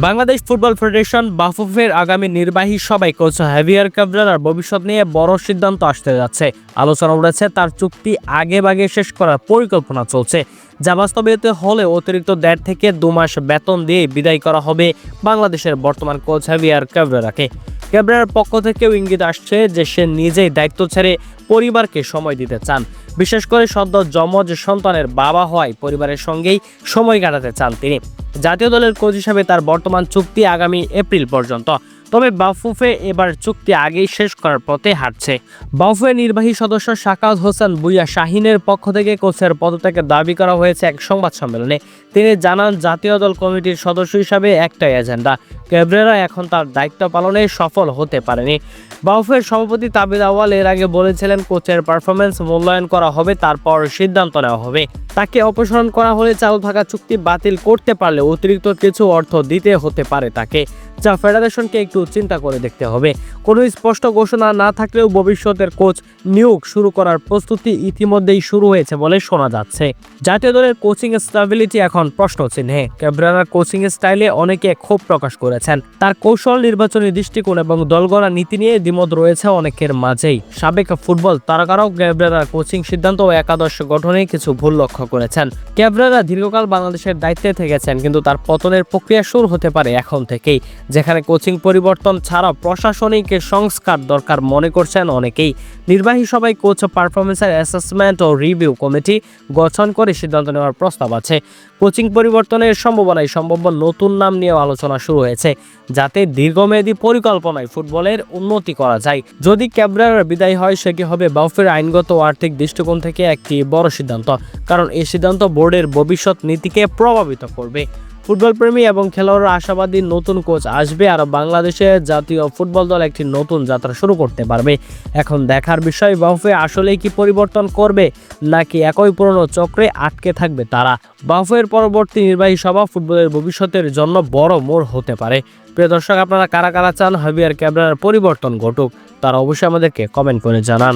Bangladesh football federation বাফুফের আগামী নির্বাহী সবাই কোচ হ্যাভিয়ার কাবরার ভবিষ্যৎ নিয়ে বড় সিদ্ধান্ত আসতে যাচ্ছে। আলোচনা উঠেছে, তার চুক্তি আগে বাগে শেষ করার পরিকল্পনা চলছে। যা বাস্তবায়িত হলে অতিরিক্ত দেড় থেকে দু মাস বেতন দিয়ে বিদায় করা হবে বাংলাদেশের বর্তমান কোচ হ্যাভিয়ার কাবরারাকে ক্যাবরার পক্ষ থেকেও ইঙ্গিত আসছে যে সে নিজেই দায়িত্ব ছেড়ে পরিবারকে সময় দিতে চান। বিশেষ করে সদ্য যমজ সন্তানের বাবা হওয়ায় পরিবারের সঙ্গেই সময় কাটাতে চান তিনি। জাতীয় দলের কোচ হিসাবে তার বর্তমান চুক্তি আগামী এপ্রিল পর্যন্ত। তবে বাফুফে এবার চুক্তি আগেই শেষ করার পথে হাঁটছে। বাফুফের নির্বাহী সদস্য শাকাত হোসেন বুইয়া শাহিনের পক্ষ থেকে কোচের পদত্যাগের দাবি করা হয়েছে এক সংবাদ সম্মেলনে। তিনি জানান, জাতীয় দল কমিটির সদস্য হিসাবে একটাই এজেন্ডা। ক্যাবরেরা এখন তার দায়িত্ব পালনে সফল হতে পারেনি। বাউফের সভাপতি তাবিদ আওয়াল এর আগে বলেছিলেন, কোচের পারফরমেন্স মূল্যায়ন করা হবে, তারপর সিদ্ধান্ত নেওয়া হবে। তাকে অপসারণ করা হলে চালু থাকা চুক্তি বাতিল করতে পারলে অতিরিক্ত কিছু অর্থ দিতে হতে পারে তাকে, যা ফেডারেশনকে একটু চিন্তা করে দেখতে হবে। কোনো স্পষ্ট ঘোষণা না থাকলেও ভবিষ্যতের কোচ নিয়োগ শুরু করার প্রস্তুতি ইতিমধ্যেই শুরু হয়েছে বলে শোনা যাচ্ছে। জাতীয় দলের কোচিং স্টেবিলিটি এখন প্রশ্ন চিহ্নে ক্যাব্রানার কোচিং স্টাইলে অনেকে ক্ষোভ প্রকাশ করেছেন। তার কৌশল, নির্বাচনী দৃষ্টিকোণ এবং দলগড়া নীতি নিয়ে দ্বিমত রয়েছে অনেকের মাঝেই। সাবেক ফুটবল তারকারাও ক্যাব্রানার কোচিং সিদ্ধান্ত ও একাদশ গঠনে কিছু ভুল লক্ষ্য করেছেন। ক্যাব্রারা দীর্ঘকাল বাংলাদেশের দায়িত্বে থেকেছেন, কিন্তু তার পতনের প্রক্রিয়া শুরু হতে পারে এখন থেকেই, যেখানে কোচিং পরিবর্তন ছাড়াও প্রশাসনিক সংস্কার দরকার মনে করছেন অনেকেই। নির্বাহী সভায় কোচ পারফরমেন্সের অ্যাসেসমেন্ট ও রিভিউ কমিটি গঠন করে সিদ্ধান্ত নেওয়ার প্রস্তাব আছে। কোচিং পরিবর্তনের সম্ভাবনায় সম্ভাব্য নতুন নাম নিয়েও আলোচনা শুরু হয়েছে, যাতে দীর্ঘমেয়াদী পরিকল্পনায় ফুটবলের উন্নতি করা যায়। যদি ক্যাবরার বিদায় হয় সেটি হবে বাউফের আইনগত ও আর্থিক দৃষ্টিকোণ থেকে একটি বড় সিদ্ধান্ত, কারণ এই সিদ্ধান্ত বোর্ডের ভবিষ্যৎ নীতিকে প্রভাবিত করবে। ফুটবল প্রেমী এবং খেলোয়াড়রা আশাবাদী নতুন কোচ আসবে আর বাংলাদেশে জাতীয় ফুটবল দল একটি নতুন যাত্রা শুরু করতে পারবে। এখন দেখার বিষয় বাফে আসলেই কি পরিবর্তন করবে নাকি একই পুরনো চক্রে আটকে থাকবে তারা? বাফের পরবর্তী নির্বাহী সভা ফুটবলের ভবিষ্যতের জন্য বড় মোড় হতে পারে। প্রিয় দর্শক, আপনারা কারা কারা চান? হাবিয়ার ক্যাবরার পরিবর্তন ঘটুক। তারা অবশ্যই আমাদেরকে কমেন্ট করে জানান।